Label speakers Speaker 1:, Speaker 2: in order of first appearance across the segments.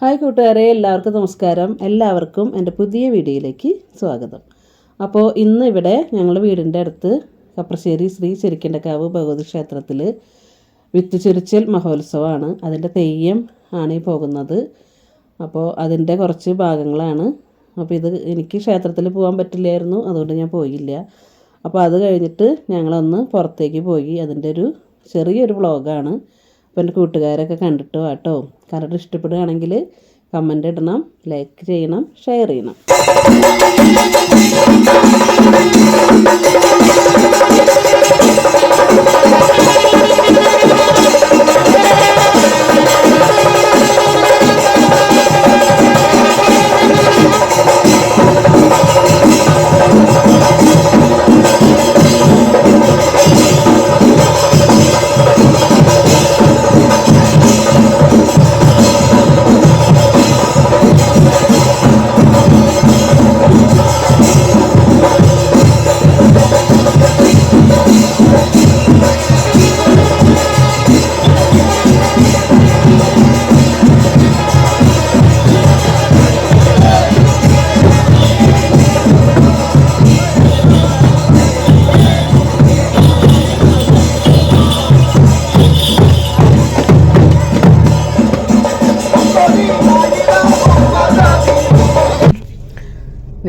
Speaker 1: Hi കൂട്ടുകാരെ എല്ലാവർക്കും നമസ്കാരം. എല്ലാവർക്കും എന്റെ പുതിയ വീഡിയോയിലേക്ക് സ്വാഗതം. അപ്പോൾ ഇന്ന് ഇവിടെ ഞങ്ങൾ വീടിന്റെ അടുത്ത് കപ്രശ്ശേരി ശ്രീ കാവ് ഭഗവതി ക്ഷേത്രത്തിൽ വിത്ത് ചുരിച്ചൽ മഹോത്സവമാണ്. അതിന്റെ തെയ്യം ആണ് ഈ പോകുന്നത്. അപ്പോൾ അതിന്റെ കുറച്ച് ഭാഗങ്ങളാണ്. അപ്പോൾ ഇത് എനിക്ക് ക്ഷേത്രത്തിൽ പോകാൻ പറ്റില്ലായിരുന്നു അതുകൊണ്ട് ഞാൻ പോയില്ല. അപ്പോൾ അത് കഴിഞ്ഞിട്ട് ഞങ്ങളൊന്ന് പുറത്തേക്ക് പോയി. അതിന്റെ ഒരു ചെറിയൊരു വ്ളോഗാണ്. അപ്പോൾ എന്റെ കൂട്ടുകാരൊക്കെ കണ്ടിട്ട് വാട്ടോ കറക്റ്റ് ഇഷ്ടപ്പെടുകയാണെങ്കിൽ കമന്റ് ഇടണം ലൈക്ക് ചെയ്യണം ഷെയർ ചെയ്യണം.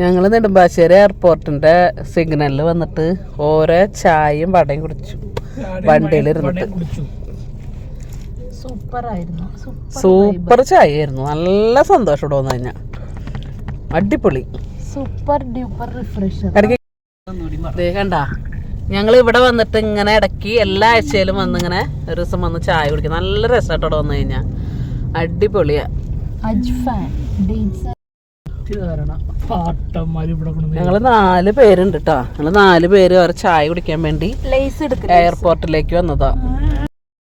Speaker 1: ഞങ്ങൾ നെടുമ്പാശ്ശേരി എയർപോർട്ടിന്റെ സിഗ്നലിൽ വന്നിട്ട് ഓരോ ചായയും വടയും കുടിച്ചു. വണ്ടിയിലിരുന്നിട്ട്
Speaker 2: സൂപ്പർ
Speaker 1: ചായ ആയിരുന്നു നല്ല സന്തോഷം ഇവിടെ വന്നു കഴിഞ്ഞാൽ അടിപൊളി.
Speaker 2: Super duper refresher.
Speaker 1: കണ്ട. ഞങ്ങൾ ഇവിടെ വന്നിട്ട് ഇങ്ങനെ ഇടയ്ക്ക് എല്ലാ ആഴ്ചയിലും വന്ന് ഇങ്ങനെ ഒരു ദിവസം വന്ന് ചായ കുടിക്കും. നല്ല രസമായിട്ട് ഇവിടെ വന്നു കഴിഞ്ഞാൽ അടിപൊളിയാ. ഞങ്ങൾ നാല് പേരുണ്ട് കേട്ടോ ഞങ്ങൾ നാല് പേര് അവരെ ചായ കുടിക്കാൻ വേണ്ടി എയർപോർട്ടിലേക്ക് വന്നതാ.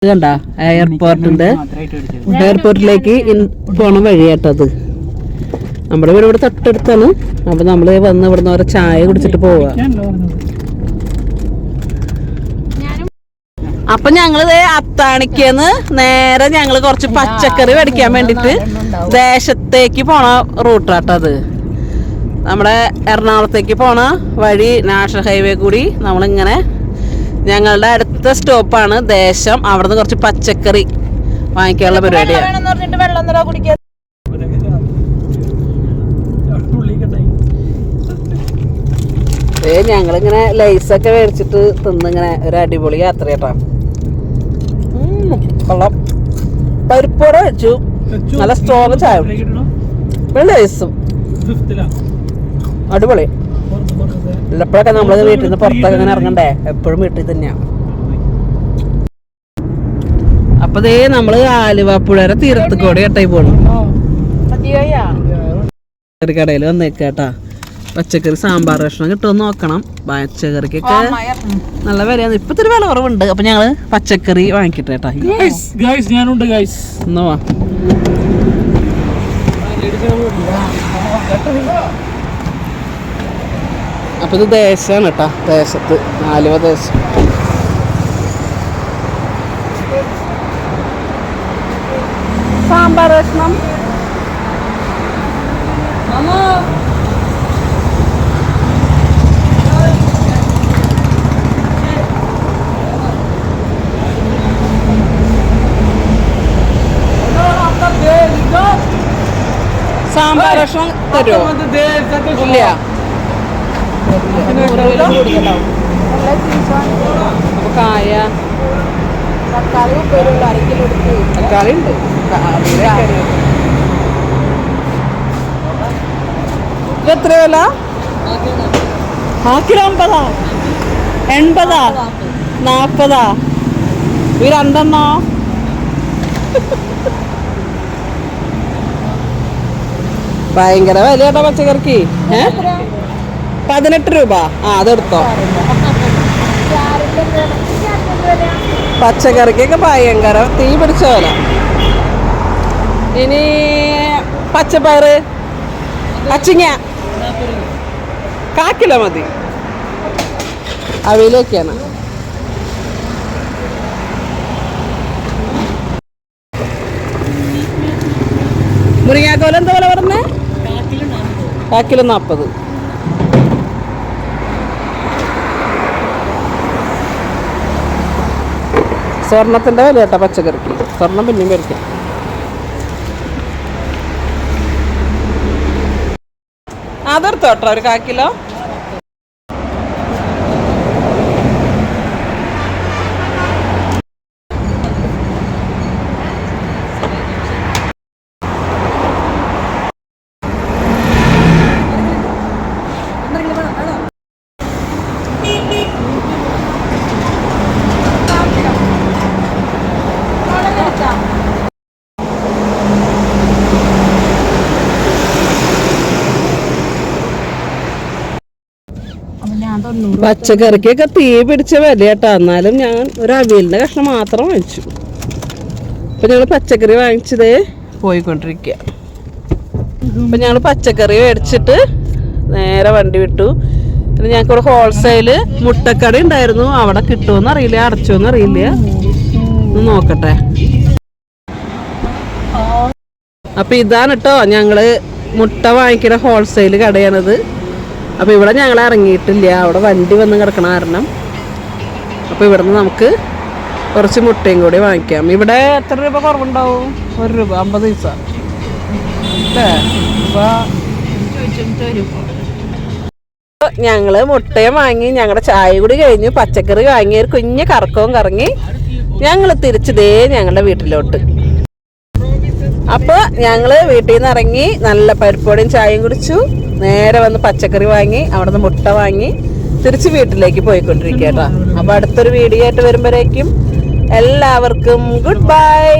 Speaker 1: കണ്ട എയർപോർട്ടിന്റെ എയർപോർട്ടിലേക്ക് പോണ വഴിയാട്ടത് നമ്മുടെ വീട് ഇവിടെ തൊട്ടടുത്താണ്. അപ്പൊ നമ്മൾ വന്ന് ഇവിടുന്ന് ഓരോ ചായ കുടിച്ചിട്ട് പോവാ. അപ്പൊ ഞങ്ങൾ അത്താണിക്കന്ന് നേരെ ഞങ്ങൾ കുറച്ച് പച്ചക്കറി മേടിക്കാൻ വേണ്ടിട്ട് ദേശത്തേക്ക് പോണ റൂട്ടാട്ടത് നമ്മുടെ എറണാകുളത്തേക്ക് പോണ വഴി നാഷണൽ ഹൈവേ കൂടി നമ്മളിങ്ങനെ ഞങ്ങളുടെ അടുത്ത സ്റ്റോപ്പാണ് ദേശം. അവിടുന്ന് കുറച്ച് പച്ചക്കറി വാങ്ങിക്കാനുള്ള പരിപാടിയാണ് ഏ ഞങ്ങളിങ്ങനെ ലൈസൊക്കെ മേടിച്ചിട്ട് തിന്നിങ്ങനെ ഒരു അടിപൊളി യാത്ര കേട്ടോ കൊള്ളാം. പരിപ്പോടെ വെച്ചു. നല്ല സ്ട്രോങ് ചായ.
Speaker 3: ഫിഫ്തിലാ
Speaker 1: അടിപൊളി. എപ്പോഴൊക്കെ നമ്മൾ വീട്ടിൽ നിന്ന് പുറത്തൊക്കെ ഇങ്ങനെ ഇറങ്ങണ്ടേ? എപ്പോഴും വീട്ടിൽ തന്നെയാ. അപ്പൊ ദേ നമ്മൾ ആലുവ പുഴയുടെ തീരത്ത് കൂടെ കേട്ടായി പോണു. ഒരു കടയിൽ വന്നേക്കാട്ടാ പച്ചക്കറി സാമ്പാർ കഷ്ണം കിട്ടുമെന്ന് നോക്കണം. പച്ചക്കറിക്കൊക്കെ നല്ല വിലയാണ്. ഇപ്പത്തൊരു വില കുറവുണ്ട്. അപ്പൊ ഞങ്ങൾ പച്ചക്കറി വാങ്ങിക്കട്ടെ
Speaker 3: ഞാനുണ്ട്
Speaker 1: എന്നാ വാ. അപ്പൊ ഇത് ദേശമാണ് കേട്ടാ. ദേശത്ത് ആലുവ ദേശം. സാമ്പാർ കഷ്ണം. സാമ്പാർ ഭക്ഷണം തരുമോ ഇല്ല. കായ.
Speaker 2: തക്കാളി ഉപ്പേരുള്ള അരക്കിലോ
Speaker 1: തക്കാളി ഉണ്ട്. എത്ര വില? ആ കിലോ അമ്പതാ? എൺപതാ? നാപ്പതാ? ഈ രണ്ടെണ്ണോ? ഭയങ്കര വിലയാട്ടോ പച്ചക്കറിക്ക്. ഏ? പതിനെട്ട് രൂപ. ആ അതെടുത്തോ. പച്ചക്കറിക്കൊക്കെ ഭയങ്കര തീ പിടിച്ച പോലെ ഇനി പച്ചപ്പയറ് പച്ചിങ്ങ. കാക്കിലോ മതി. അവിയിലേക്കാണ് മുരിങ്ങാക്കോല എന്താ വില പറഞ്ഞേ? കാക്കിലോ നാൽപ്പത് സ്വർണത്തിന്റെ വില കേട്ടോ പച്ചക്കറിക്ക്. സ്വർണം പിന്നെയും മേടിക്കാം. അതെടുത്തോട്ടോ ഒരു കാക്കിലോ പച്ചക്കറിക്കൊക്കെ തീ പിടിച്ച വില കേട്ടോ എന്നാലും ഞാൻ ഒരു അവിയലിന്റെ കഷ്ണം മാത്രം വാങ്ങിച്ചു. അപ്പൊ ഞങ്ങൾ പച്ചക്കറി വാങ്ങിച്ചതേ പോയിക്കൊണ്ടിരിക്കുക അപ്പൊ ഞങ്ങൾ പച്ചക്കറി മേടിച്ചിട്ട് നേരെ വണ്ടി വിട്ടു. പിന്നെ ഞങ്ങൾക്ക് ഇവിടെ ഹോൾസെയിൽ മുട്ടക്കട ഉണ്ടായിരുന്നു. അവിടെ കിട്ടുമെന്ന് അറിയില്ല. അടച്ചോന്ന് അറിയില്ല. നോക്കട്ടെ. അപ്പൊ ഇതാണ് കേട്ടോ ഞങ്ങൾ മുട്ട വാങ്ങിക്കുന്ന ഹോൾസെയിൽ കടയാണിത്. അപ്പൊ ഇവിടെ ഞങ്ങൾ ഇറങ്ങിയിട്ടില്ല. അവിടെ വണ്ടി വന്ന് കിടക്കണ കാരണം. അപ്പൊ ഇവിടുന്ന് നമുക്ക് കുറച്ച് മുട്ടയും കൂടി വാങ്ങിക്കാം. ഇവിടെ എത്ര രൂപ കുറവുണ്ടാവും? ഒരു രൂപ അമ്പത് പൈസ. അല്ലേ? ഞങ്ങൾ മുട്ടയും വാങ്ങി ഞങ്ങളുടെ ചായ കൂടി കഴിഞ്ഞു പച്ചക്കറി വാങ്ങി ഒരു കുഞ്ഞ് കറക്കവും കറങ്ങി ഞങ്ങൾ തിരിച്ചതേ ഞങ്ങളുടെ വീട്ടിലോട്ട്. അപ്പോൾ ഞങ്ങൾ വീട്ടിൽ നിന്ന് ഇറങ്ങി നല്ല പരിപ്പോടിയും ചായയും കുടിച്ചു. നേരെ വന്ന് പച്ചക്കറി വാങ്ങി അവിടുന്ന് മുട്ട വാങ്ങി തിരിച്ച് വീട്ടിലേക്ക് പോയിക്കൊണ്ടിരിക്കുക കേട്ടോ. അപ്പൊ അടുത്തൊരു വീഡിയോ ആയിട്ട് വരുമ്പോഴേക്കും എല്ലാവർക്കും ഗുഡ് ബൈ